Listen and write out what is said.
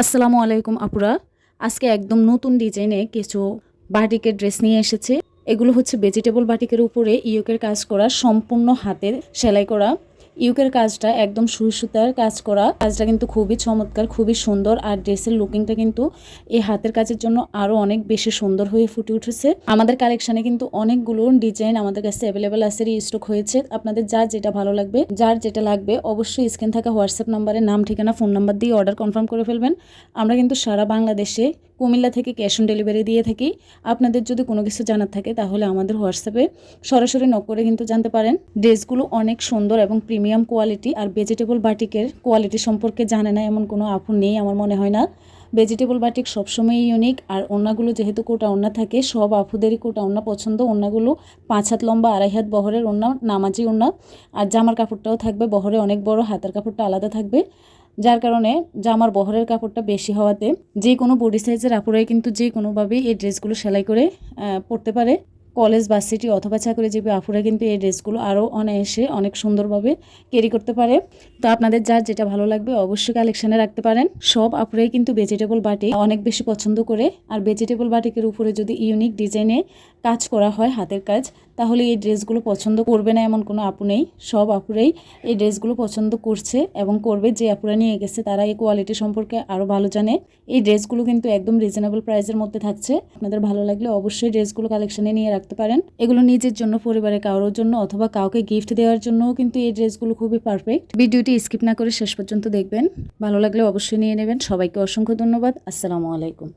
আসসালামু আলাইকুম, আপুরা। আজকে একদম নতুন ডিজাইনে কিছু বাটিকের ড্রেস নিয়ে এসেছে। এগুলো হচ্ছে ভেজিটেবল বাটিকের উপরে ইয়োকের কাজ করা, সম্পূর্ণ হাতের সেলাই করা। ইউকের কাজটা একদম সুতার কাজ করা। কাজটা কিন্তু খুবই চমৎকার, খুবই সুন্দর আর ড্রেসের লুকিংটা কিন্তু এই হাতের কাজের জন্য আরও অনেক বেশি সুন্দর হয়ে ফুটে উঠেছে। আমাদের কালেকশানে কিন্তু অনেকগুলো ডিজাইন আমাদের কাছে অ্যাভেলেবেল আছে স্টক হয়েছে। আপনাদের যার যেটা ভালো লাগবে, যার যেটা লাগবে অবশ্যই স্ক্রিন থাকা হোয়াটসঅ্যাপ নাম্বারে নাম, ঠিকানা ফোন নাম্বার দিয়ে অর্ডার কনফার্ম করে ফেলবেন। আমরা কিন্তু সারা বাংলাদেশে কুমিল্লা থেকে ক্যাশ অন ডেলিভারি দিয়ে থাকি। আপনাদের যদি কোনো কিছু জানার থাকে তাহলে আমাদের হোয়াটসঅ্যাপে সরাসরি নক করে কিন্তু জানতে পারেন। ড্রেসগুলো অনেক সুন্দর এবং প্রিমিয়াম কোয়ালিটি আর ভেজিটেবল বাটিকের কোয়ালিটি সম্পর্কে জানে না এমন কোনো আপু নেই আমার মনে হয় না। ভেজিটেবল বাটিক সবসময়ই ইউনিক আর ওড়নাগুলো যেহেতু কোটা ওড়না থাকে, সব আফুদেরই কোটা ওড়না পছন্দ। ওড়নাগুলো পাঁচ হাত লম্বা, আড়াই হাত বহরের ওড়না, নামাজি ওড়না। আর জামার কাপড়টাও থাকবে বহরে অনেক বড়, হাতের কাপড়টা আলাদা থাকবে। যার কারণে জামার বহরের কাপড়টা বেশি হওয়াতে যে কোনো বডি সাইজের আপুরাই কিন্তু যে কোনোভাবেই এই ড্রেসগুলো সেলাই করে পরতে পারে। কলেজ বা সিটি অথবা চাকরিজীবী আপুরা কিন্তু এই ড্রেসগুলো আরও অনায়াসে অনেক সুন্দরভাবে ক্যারি করতে পারে। তো আপনাদের যার যেটা ভালো লাগবে অবশ্যই কালেকশানে রাখতে পারেন। সব আপুরাই কিন্তু ভেজিটেবল বাটি অনেক বেশি পছন্দ করে। আর ভেজিটেবল বাটিকের উপরে যদি ইউনিক ডিজাইনে কাজ করা হয় হাতের কাজ, তাহলে এই ড্রেসগুলো পছন্দ করবে না এমন কোনো আপু নেই। সব আপুরাই এই ড্রেসগুলো পছন্দ করছে এবং করবে। যে আপুরা নিয়ে গেছে তারা এই কোয়ালিটি সম্পর্কে আরও ভালো জানে। এই ড্রেসগুলো কিন্তু একদম রিজনেবল প্রাইসের মধ্যে থাকছে। আপনাদের ভালো লাগলে অবশ্যই ড্রেসগুলো কালেকশানে নিয়ে রাখতে পারেন। এগুলো নিজের জন্য, পরিবারের কারোর জন্য অথবা কাউকে গিফট দেওয়ার জন্যও কিন্তু এই ড্রেসগুলো খুবই পারফেক্ট ভিডিওটি স্কিপ না করে শেষ পর্যন্ত দেখবেন। ভালো লাগলে অবশ্যই নিয়ে নেবেন। সবাইকে অসংখ্য ধন্যবাদ। আসসালামু আলাইকুম।